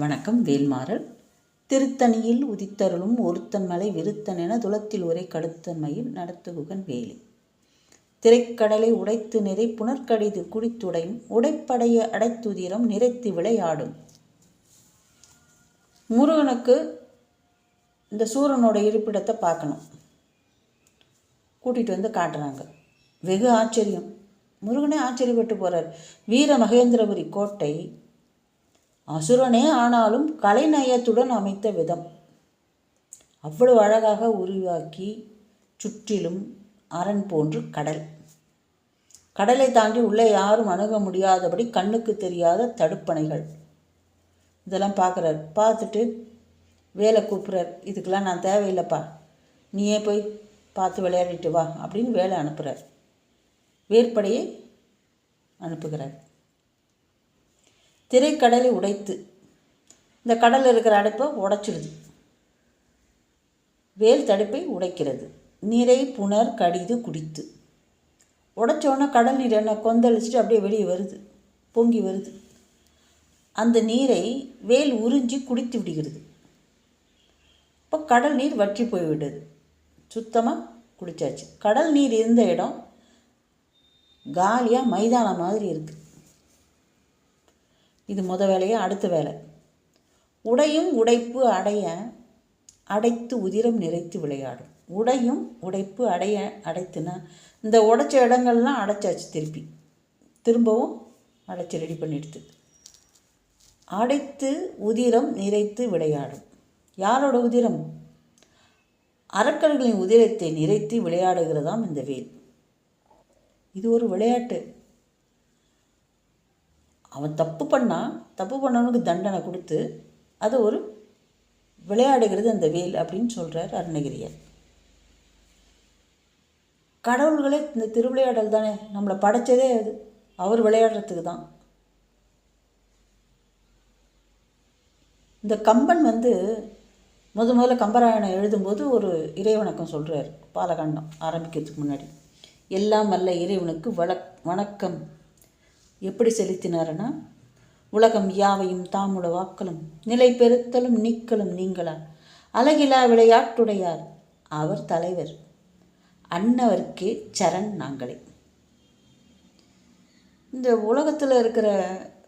வணக்கம் வேல்மாறல் திருத்தணியில் உதித்தருளும் ஒருத்தன் மலை விருத்தன் என துளத்தில் உரை கடுத்தன்மையில் நடத்துகுகன் வேலி. திரைக்கடலை உடைத்து நிறை புனர்கடிது குடித்துடையும் உடைப்படைய அடைத்துதிரம் நிறைத்து விளையாடும். முருகனுக்கு இந்த சூரனோட இருப்பிடத்தை பார்க்கணும். கூட்டிகிட்டு வந்து காட்டுறாங்க. வெகு ஆச்சரியம். முருகனே ஆச்சரியப்பட்டு போகிறார் வீர மகேந்திரபுரி கோட்டை அசுரனே ஆனாலும் கலைநயத்துடன் அமைத்த விதம். அவ்வளவு அழகாக உருவாக்கி சுற்றிலும் அரண் போன்று கடல். கடலை தாண்டி உள்ளே யாரும் அணுக முடியாதபடி கண்ணுக்கு தெரியாத தடுப்பணைகள். இதெல்லாம் பார்க்குறார். பார்த்துட்டு வேலை கூப்பிட்றார். இதுக்கெல்லாம் நான் தேவையில்லைப்பா. நீயே போய் பார்த்து விளையாடிட்டு வா அப்படின்னு வேலை அனுப்புகிறார் வேற்படையை அனுப்புகிறார். திரைக்கடலை உடைத்து இந்த கடலில் இருக்கிற அடைப்பை உடைச்சிடுது. வேல் தடுப்பை உடைக்கிறது. நீரை புனர் கடிது குடித்து. உடைச்சோடனே கடல் நீர் என்ன கொந்தளிச்சுட்டு அப்படியே வெளியே வருது. பொங்கி வருது. அந்த நீரை வேல் உறிஞ்சி குடித்து விடுகிறது. இப்போ கடல் நீர் வற்றி போய்விடுது சுத்தமாக குடித்தாச்சு கடல் நீர் இருந்த இடம் காலியாக மைதானம் மாதிரி இருக்குது இது முத வேலையா? அடுத்த வேலை. உடையும் உடைப்பு அடைய அடைத்து உதிரம் நிறைத்து விளையாடும். உடையும் உடைப்பு அடைய அடைத்துனா இந்த உடைச்ச இடங்கள்லாம் அடைச்சாச்சு திருப்பி. திரும்பவும் அடைச்சி ரெடி பண்ணிடுது அடைத்து உதிரம் நிறைத்து விளையாடும். யாரோட உதிரம்? அரக்கர்களின் உதிரத்தை நிறைத்து விளையாடுகிறதாம் இந்த வேல். இது ஒரு விளையாட்டு. அவன் தப்பு பண்ணால் தப்பு பண்ணவனுக்கு தண்டனை கொடுத்து அது ஒரு விளையாடுகிறது அந்த வேல் அப்படின்னு சொல்கிறார் அருணகிரியார் கடவுள்களே இந்த திருவிளையாடல் தானே நம்மளை படைச்சதே அது. அவர் விளையாடுறதுக்கு தான். இந்த கம்பன் வந்து முத முதல்ல கம்பராயணம் எழுதும்போது ஒரு இறைவணக்கம் சொல்கிறார் பாலகாண்டம் ஆரம்பிக்கிறதுக்கு முன்னாடி. எல்லாம் அல்ல இறைவனுக்கு வழக் வணக்கம். எப்படி செலுத்தினாருன்னா உலகம் யாவையும் தாமுட வாக்களும் நிலை பெருத்தலும் நீக்கலும் நீங்களா? அழகிலா விளையாட்டுடையார் அவர் தலைவர். அன்னவர்க்கே சரண் நாங்களே. இந்த உலகத்தில் இருக்கிற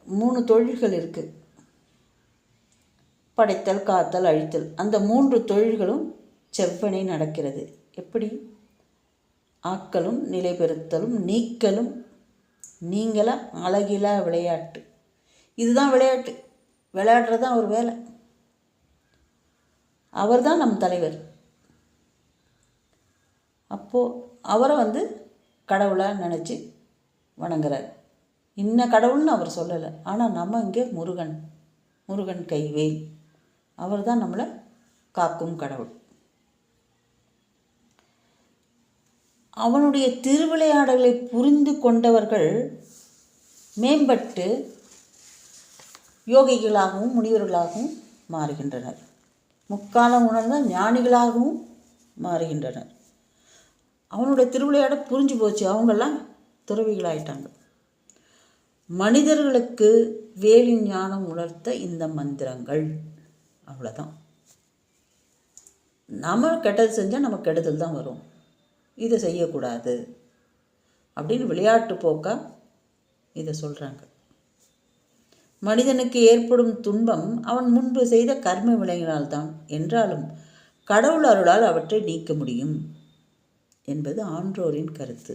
மூணு தொழில்கள் இருக்குது படைத்தல் காத்தல் அழித்தல். அந்த மூன்று தொழில்களும் செவ்வனே நடக்கிறது. எப்படி? ஆக்கலும் நிலைபெறுத்தலும் நீக்கலும் நீங்களாம் அழகிலா விளையாட்டு. இதுதான் விளையாட்டு. விளையாடுறது தான் ஒரு வேலை. அவர் தான் நம் தலைவர். அப்போது அவரை வந்து கடவுளாக நினச்சி வணங்குறார். இன்ன கடவுள்னு அவர் சொல்லலை. ஆனால் நம்ம இங்கே முருகன் முருகன் கைவேல் அவர் தான் நம்மளை காக்கும் கடவுள். அவனுடைய திருவிளையாடலை புரிந்து கொண்டவர்கள் மேம்பட்டு யோகிகளாகவும் முனிவர்களாகவும் மாறுகின்றனர். முக்காலம் உணர்ந்த ஞானிகளாகவும் மாறுகின்றனர். அவனுடைய திருவிளையாட புரிஞ்சு போச்சு. அவங்கெல்லாம் துறவிகளாயிட்டாங்க. மனிதர்களுக்கு வேலி ஞானம் உணர்த்த இந்த மந்திரங்கள். அவ்வளோதான் நம்ம கெட்டது செஞ்சால் நம்ம கெடுதல் தான் வரும். இதை செய்யக்கூடாது. அப்படின்னு விளையாட்டு போக்கா இதை சொல்கிறாங்க மனிதனுக்கு ஏற்படும் துன்பம் அவன் முன்பு செய்த கர்ம விளைவினால்தான் என்றாலும் கடவுள் அருளால் அவற்றை நீக்க முடியும் என்பது ஆன்றோரின் கருத்து.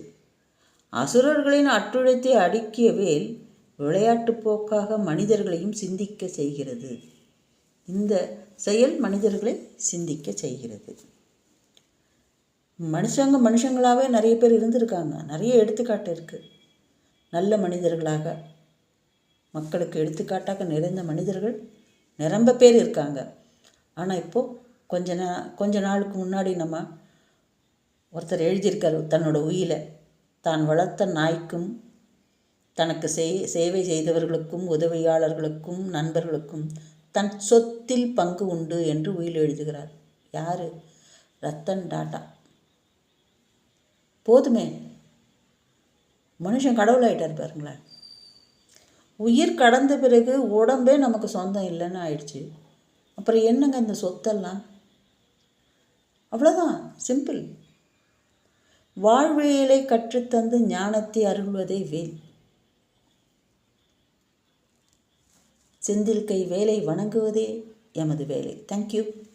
அசுரர்களின் அட்டுழைத்தை அடுக்கிய வேல் விளையாட்டு போக்காக மனிதர்களையும் சிந்திக்க செய்கிறது. இந்த செயல் மனிதர்களை சிந்திக்க செய்கிறது. மனுஷங்க மனுஷங்களாகவே நிறைய பேர் இருந்திருக்காங்க. நிறைய எடுத்துக்காட்டு இருக்குது நல்ல மனிதர்களாக மக்களுக்கு எடுத்துக்காட்டாக நிறைந்த மனிதர்கள் நிரம்ப பேர் இருக்காங்க. ஆனால் இப்போது கொஞ்ச நா கொஞ்ச நாளுக்கு முன்னாடி நம்ம ஒருத்தர் எழுதியிருக்கார் தன்னோட உயிரை. தான் வளர்த்த நாய்க்கும் தனக்கு செய் சேவை செய்தவர்களுக்கும் உதவியாளர்களுக்கும் நண்பர்களுக்கும் தன் சொத்தில் பங்கு உண்டு என்று உயில் எழுதுகிறார். யார்? ரத்தன் டாட்டா. போதுமே. மனுஷன் கடவுளாயிட்டார் பாருங்களேன். உயிர் கடந்த பிறகு உடம்பே நமக்கு சொந்தம் இல்லைன்னு ஆயிடுச்சு. அப்புறம் என்னங்க இந்த சொத்தெல்லாம்? அவ்வளோதான் சிம்பிள் வாழ்வியலை கற்றுத்தந்து ஞானத்தை அருள்வதே வேல். செந்தில் கை வேலை வணங்குவதே எமது வேலை. தேங்க்யூ